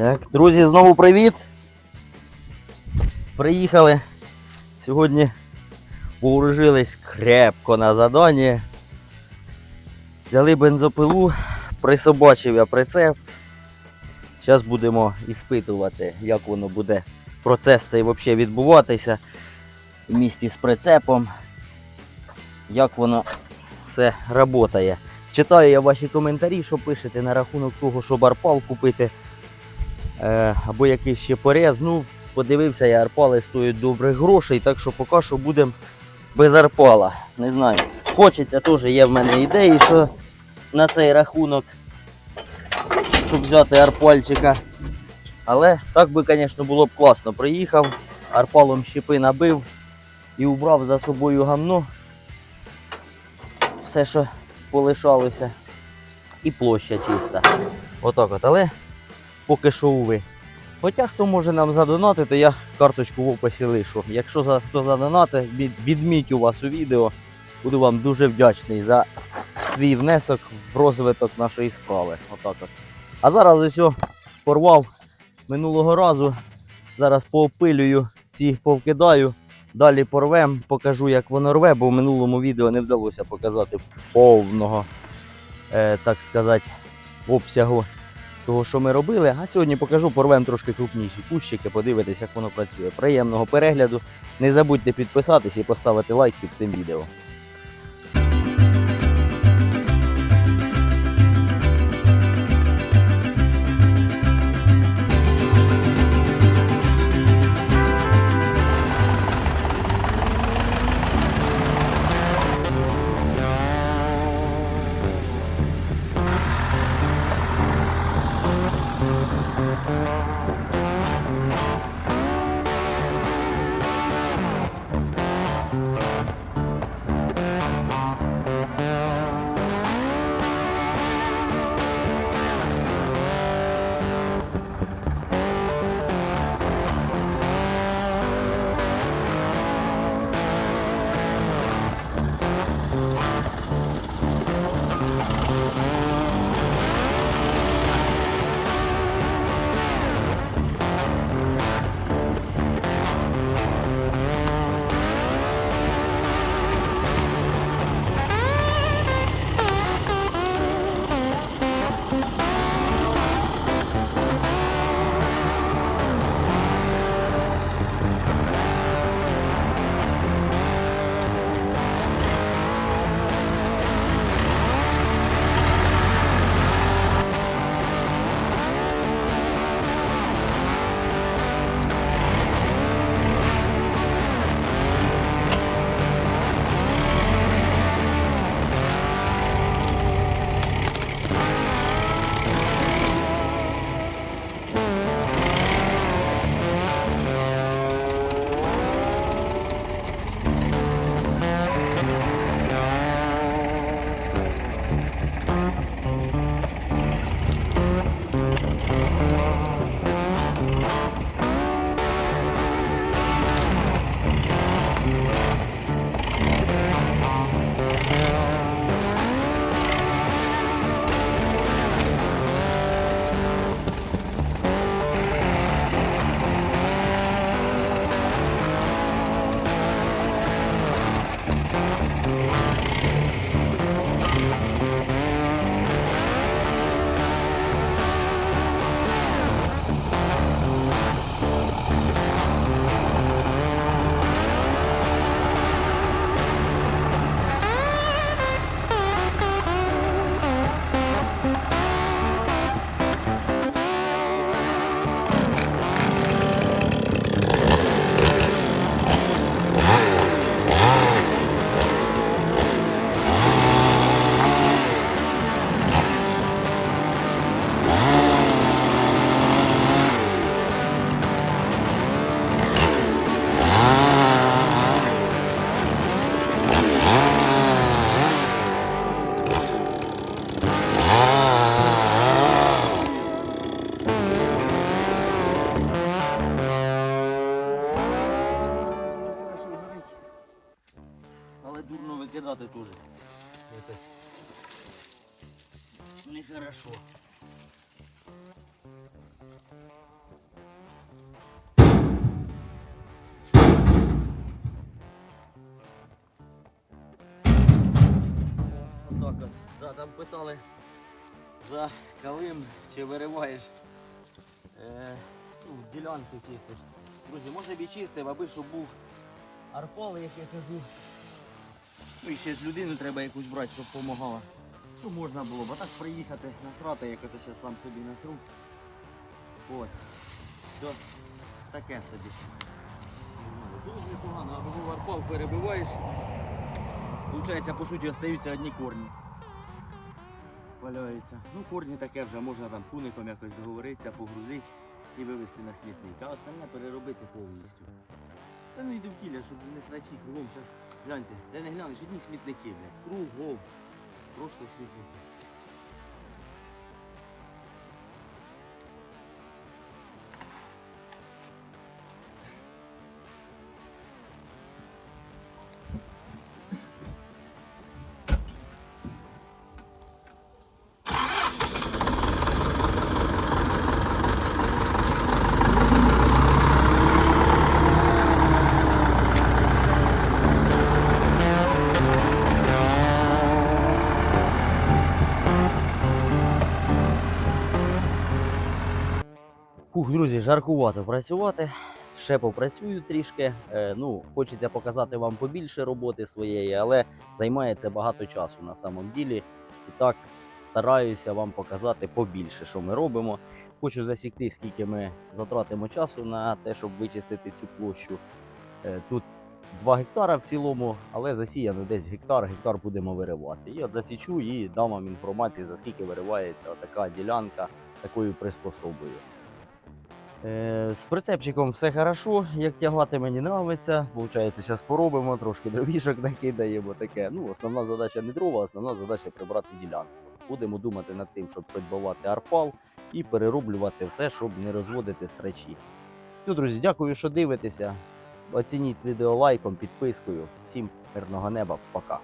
Так, друзі, знову привіт. Приїхали. Сьогодні вооружились крепко на заданні. Взяли бензопилу, присобачив я прицеп. Зараз будемо іспитувати, як воно буде процес цей взагалі відбуватися в місті з прицепом. Як воно все працює. Читаю я ваші коментарі, що пишете на рахунок того, щоб арпал купити або якийсь ще порез. Ну, подивився я, арпали стоять добрих грошей, так що поки що будемо без арпала. Не знаю. Хочеться теж, є в мене ідеї, що на цей рахунок, щоб взяти арпальчика. Але так би, звісно, було б класно. Приїхав, арпалом щепи набив і убрав за собою гамно. Все, що полишалося. І площа чиста. Отак от. Але поки що уви. Хоча хто може нам задонатити, я карточку в описі лишу. Якщо за хто задонатить, від- відміть у вас у відео. Буду вам дуже вдячний за свій внесок в розвиток нашої справи. Отак от. А зараз ось порвав минулого разу. Зараз поопилюю ці повкидаю. Далі порвем, покажу, як воно рве, бо в минулому відео не вдалося показати повного, е, так сказати, обсягу того, що ми робили. А сьогодні покажу, порвем трошки крупніші кущики, подивитися, як воно працює. Приємного перегляду. Не забудьте підписатись і поставити лайк під цим відео. Якось Нехорошо. Отак от. Да, там питали за калим, чи вириваєш е, ну, ділянці чистиш. Друзі, може б і чистив, аби щоб був арпал, як я кажу. Ну і ще ж людину треба якусь брати, щоб допомагала. Ну можна було б, а так приїхати, насрати, як оце зараз сам собі насру. Ось. Все, таке собі. Дуже непогано, або був арпал перебиваєш. Получається, по суті, остаються одні корні. Валяються. Ну, корні таке вже можна там куником якось договоритися, погрузити і вивезти на смітник. А остальне переробити повністю. Та ну і довкілля, щоб не срачі кругом. Зараз гляньте, де не глянеш, одні смітники, блядь. Кругом. Просто смітники. Фух, друзі, жаркувато працювати. Ще попрацюю трішки. Е, ну, хочеться показати вам побільше роботи своєї, але займає це багато часу на самом ділі. І так стараюся вам показати побільше, що ми робимо. Хочу засікти, скільки ми затратимо часу на те, щоб вичистити цю площу. Е, тут 2 гектара в цілому, але засіяно десь гектар, гектар будемо виривати. І от засічу і дам вам інформацію, за скільки виривається така ділянка такою приспособою. Е, з прицепчиком все хорошо, як тягати мені нравиться. Получається, зараз поробимо, трошки дровішок накидаємо. Таке. Ну, основна задача не дрова, основна задача прибрати ділянку. Будемо думати над тим, щоб придбавати арпал і перероблювати все, щоб не розводити срачі. Ну, друзі, дякую, що дивитеся. Оцініть відео лайком, підпискою. Всім мирного неба, пока.